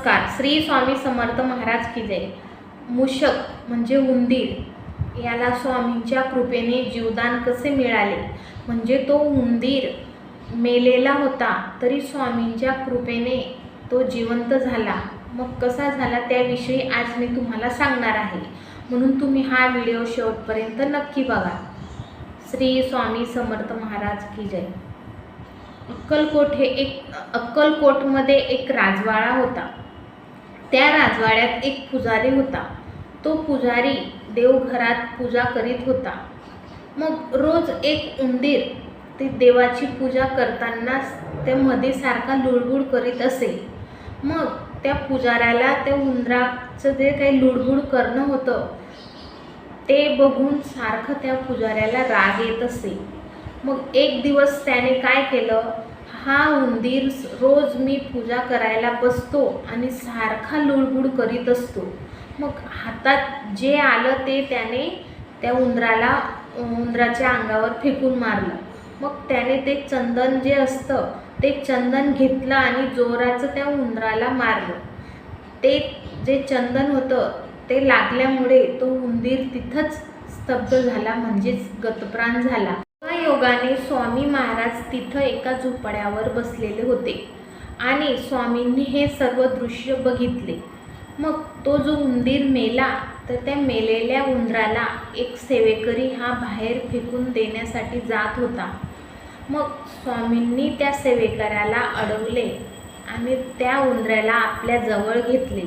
नमस्कार. श्री स्वामी समर्थ महाराज की जय. मूषक म्हणजे उंदीर. याला स्वामींच्या कृपेने जीवदान कसे मिळाले? म्हणजे तो उंदीर मेलेला होता तरी स्वामींच्या कृपेने तो जिवंत झाला. मग कसा झाला त्याविषयी आज मी तुम्हाला सांगणार आहे. म्हणून तुम्ही हा व्हिडिओ शेवटपर्यंत नक्की बघा. श्री स्वामी समर्थ महाराज की जय. अक्कलकोट हे एक अक्कलकोटमध्ये एक राजवाडा होता. त्या राजवाड्यात एक पुजारी होता. तो पुजारी देवघरात पूजा करीत होता. मग रोज एक उंदीर ते देवाची पूजा करताना त्या मध्ये सारखा लुडबुड करीत असे. मग त्या पुजाऱ्याला त्या उंदराचं जे काही लुडबुड करणं होतं ते बघून सारखं त्या पुजाऱ्याला राग येत असे. मग एक दिवस त्याने काय केलं? हा उंदीर रोज मी पूजा करायला बसतो आणि सारखा लुडबुड करीत असतो. मग हातात जे आलं ते त्याने त्या उंदराला उंदराच्या अंगावर फेकून मारलं. मग त्याने ते चंदन जे असतं ते चंदन घेतलं आणि जोराचं त्या उंदराला मारलं. ते जे चंदन होतं ते लागल्यामुळे तो उंदीर तिथंच स्तब्ध झाला म्हणजेच गतप्राण झाला. योगाने स्वामी महाराज तिथं एका झोपड्यावर बसलेले होते. आणि स्वामींनी हे सर्व दृश्य बघितले. मग तो जो उंदीर मेला तर त्या मेलेल्या उंदराला एक सेवेकरी हा बाहेर फेकून देण्यासाठी जात होता. मग स्वामींनी त्या सेवेकऱ्याला अडवले आणि त्या उंदराला आपल्या जवळ घेतले.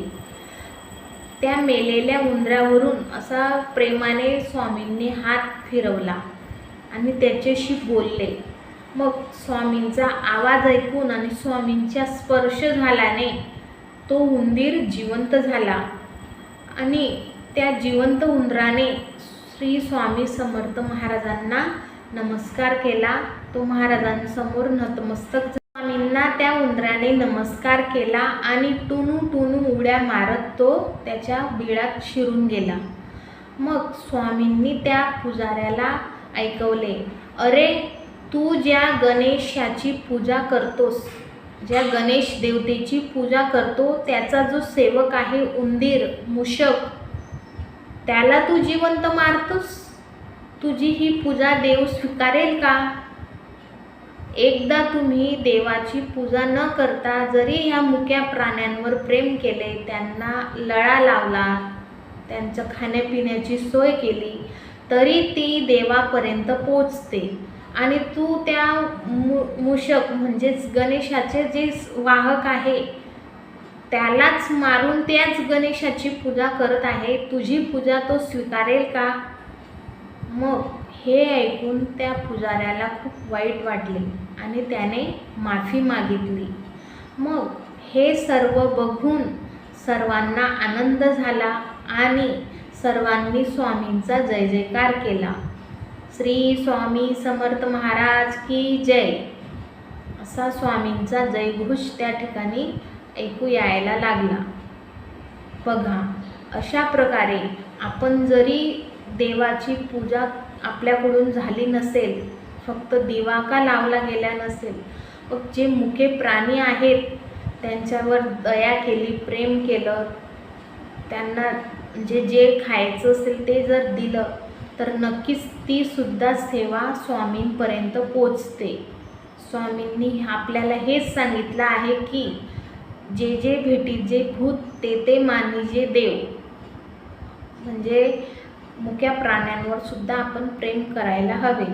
त्या मेलेल्या उंदरावरून असा प्रेमाने स्वामींनी हात फिरवला. आणि त्याच्याशी बोलले. मग स्वामींचा आवाज ऐकून आणि स्वामींच्या स्पर्श झाल्याने तो उंदीर जिवंत झाला. आणि त्या जिवंत उंदराने श्री स्वामी समर्थ महाराजांना नमस्कार केला. तो महाराजांसमोर नतमस्तक स्वामींना त्या उंदराने नमस्कार केला आणि टुनू टुनू उड्या मारत तो त्याच्या बिळात शिरून गेला. मग स्वामींनी त्या पुजाऱ्याला ऐकवले. अरे तू ज्या गणेशाची पूजा करतोस ज्या गणेश देवतेची पूजा करतो त्याचा जो सेवक आहे उंदीर मूषक त्याला तू जिवंत मारतोस? तुझी ही पूजा देव स्वीकारेल का? एकदा तुम्ही देवाची पूजा न करता जरी ह्या मुक्या प्राण्यांवर प्रेम केले त्यांना लळा लावला त्यांचं खाण्यापिण्याची सोय केली तरी ती देवापर्यंत पोचते. आणि तू त्या मु मूषक म्हणजेच गणेशाचे जे वाहक आहे त्यालाच मारून त्याच गणेशाची पूजा करत आहे. तुझी पूजा तो स्वीकारेल का? मग हे ऐकून त्या पुजाऱ्याला खूप वाईट वाटले आणि त्याने माफी मागितली. मग हे सर्व बघून सर्वांना आनंद झाला आणि सर्वांनी स्वामींचा जय जयकार केला. श्री स्वामी समर्थ महाराज की जय. असा स्वामींचा जयघोष त्या ठिकाणी ऐकू यायला लागला. बघा अशा प्रकारे आपण जरी देवाची पूजा आपल्याकडून झाली नसेल फक्त दिवा का लावला गेला नसेल मग जे मुके प्राणी आहेत त्यांच्यावर दया केली प्रेम केलं त्यांना म्हणजे जे खायचं असेल ते जर दिलं तर नक्कीच तीसुद्धा सेवा स्वामींपर्यंत पोचते. स्वामींनी आपल्याला हेच सांगितलं आहे की जे जे भेटी जे भूत ते ते मानिजे देव. म्हणजे मुक्या प्राण्यांवर सुद्धा आपण प्रेम करायला हवे.